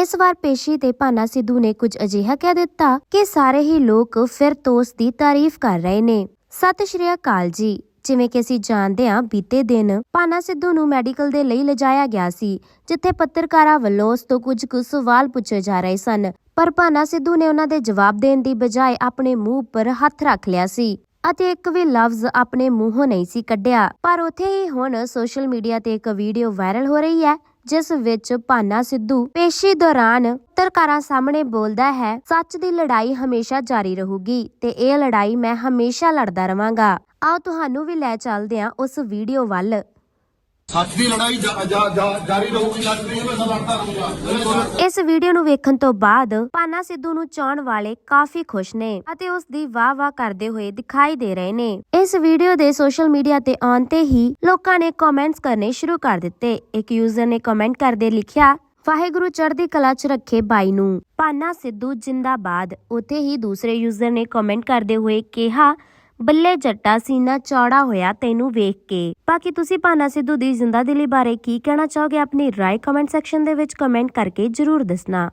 ਇਸ ਵਾਰ ਪੇਸ਼ੀ ਤੇ ਭਾਨਾ ਸਿੱਧੂ ਨੇ ਕੁਝ ਅਜਿਹਾ ਕਹਿ ਦਿੱਤਾ ਕਿ ਸਾਰੇ ਹੀ ਲੋਕ ਫਿਰ ਤੋਸ ਦੀ ਤਾਰੀਫ ਕਰ ਰਹੇ ਨੇ। ਸਤਿ ਸ਼੍ਰੀ ਅਕਾਲ ਜੀ। ਜਿਵੇਂ ਕਿ ਅਸੀਂ ਜਾਣਦੇ ਹਾਂ, ਬੀਤੇ ਦਿਨ ਭਾਨਾ ਸਿੱਧੂ ਨੂੰ ਮੈਡੀਕਲ ਦੇ ਲਈ ਲਿਜਾਇਆ ਗਿਆ ਸੀ, ਜਿੱਥੇ ਪੱਤਰਕਾਰਾਂ ਵੱਲੋਂ ਉਸ ਤੋਂ ਕੁਝ ਕੁ ਸਵਾਲ ਪੁੱਛੇ ਜਾ ਰਹੇ ਸਨ। ਪਰ ਭਾਨਾ ਸਿੱਧੂ ਨੇ ਉਹਨਾਂ ਦੇ ਜਵਾਬ ਦੇਣ ਦੀ ਬਜਾਏ ਆਪਣੇ ਮੂੰਹ ਉੱਪਰ ਹੱਥ ਰੱਖ ਲਿਆ ਸੀ ਅਤੇ ਇੱਕ ਵੀ ਲਫ਼ਜ਼ ਆਪਣੇ ਮੂੰਹੋਂ ਨਹੀਂ ਸੀ ਕੱਢਿਆ। ਪਰ ਉੱਥੇ ਹੀ ਹੁਣ ਸੋਸ਼ਲ ਮੀਡੀਆ ਤੇ ਇੱਕ ਵੀਡੀਓ ਵਾਇਰਲ ਹੋ ਰਹੀ ਹੈ ਜਿਸ ਵਿੱਚ ਭਾਨਾ ਸਿੱਧੂ ਪੇਸ਼ੀ ਦੌਰਾਨ ਪੱਤਰਕਾਰਾਂ ਸਾਹਮਣੇ ਬੋਲਦਾ ਹੈ, ਸੱਚ ਦੀ ਲੜਾਈ ਹਮੇਸ਼ਾ ਜਾਰੀ ਰਹੂਗੀ ਤੇ ਇਹ ਲੜਾਈ ਮੈਂ ਹਮੇਸ਼ਾ ਲੜਦਾ ਰਵਾਂਗਾ। ਆਓ ਤੁਹਾਨੂੰ ਵੀ ਲੈ ਚੱਲਦੇ ਹਾਂ ਉਸ ਵੀਡੀਓ ਵੱਲ। ਸੱਚ ਦੀ ਲੜਾਈ ਜਾਰੀ ਰਹੂਗੀ ਸੱਚ ਦੀ ਮੈਂ ਲੜਦਾ ਰਹੂੰਗਾ। ਇਸ ਵੀਡੀਓ ਨੂੰ ਵੇਖਣ ਤੋਂ ਬਾਅਦ ਪਾਨਾ ਸਿੱਧੂ ਨੂੰ ਚਾਹਣ ਵਾਲੇ ਕਾਫੀ ਖੁਸ਼ ਨੇ ਅਤੇ ਉਸ ਦੀ ਵਾਹ-ਵਾਹ ਕਰਦੇ ਹੋਏ ਦਿਖਾਈ ਦੇ ਰਹੇ ਨੇ। ਇਸ ਵੀਡੀਓ ਦੇ ਸੋਸ਼ਲ ਮੀਡੀਆ ਤੇ ਆਉਣ ਤੇ ਹੀ ਲੋਕਾਂ ਨੇ ਕਮੈਂਟਸ ਕਰਨੇ ਸ਼ੁਰੂ ਕਰ ਦਿੱਤੇ। ਇੱਕ ਯੂਜ਼ਰ ਨੇ ਕਮੈਂਟ ਕਰਦੇ ਲਿਖਿਆ, ਵਾਹਿਗੁਰੂ ਚੜ੍ਹਦੀ ਕਲਾ 'ਚ ਰੱਖੇ ਬਾਈ ਨੂੰ। ਪਾਨਾ ਸਿੱਧੂ ਜਿੰਦਾਬਾਦ। ਉੱਥੇ ਹੀ ਦੂਸਰੇ ਯੂਜ਼ਰ ਨੇ ਕਮੈਂਟ ਕਰਦੇ ਹੋਏ ਕਿਹਾ ਬੱਲੇ ਜੱਟਾ ਸੀਨਾ ਚੌੜਾ ਹੋਇਆ ਤੈਨੂੰ ਵੇਖ ਕੇ। ਬਾਕੀ ਤੁਸੀਂ ਪਾਨਾ ਸਿੱਧੂ ਦੀ ਜ਼ਿੰਦਾ ਦਿਲੀ ਬਾਰੇ ਕੀ ਕਹਿਣਾ ਚਾਹੋਗੇ, ਆਪਣੀ ਰਾਏ ਕਮੈਂਟ ਸੈਕਸ਼ਨ ਦੇ ਵਿੱਚ ਕਮੈਂਟ ਕਰਕੇ ਜਰੂਰ ਦੱਸਣਾ।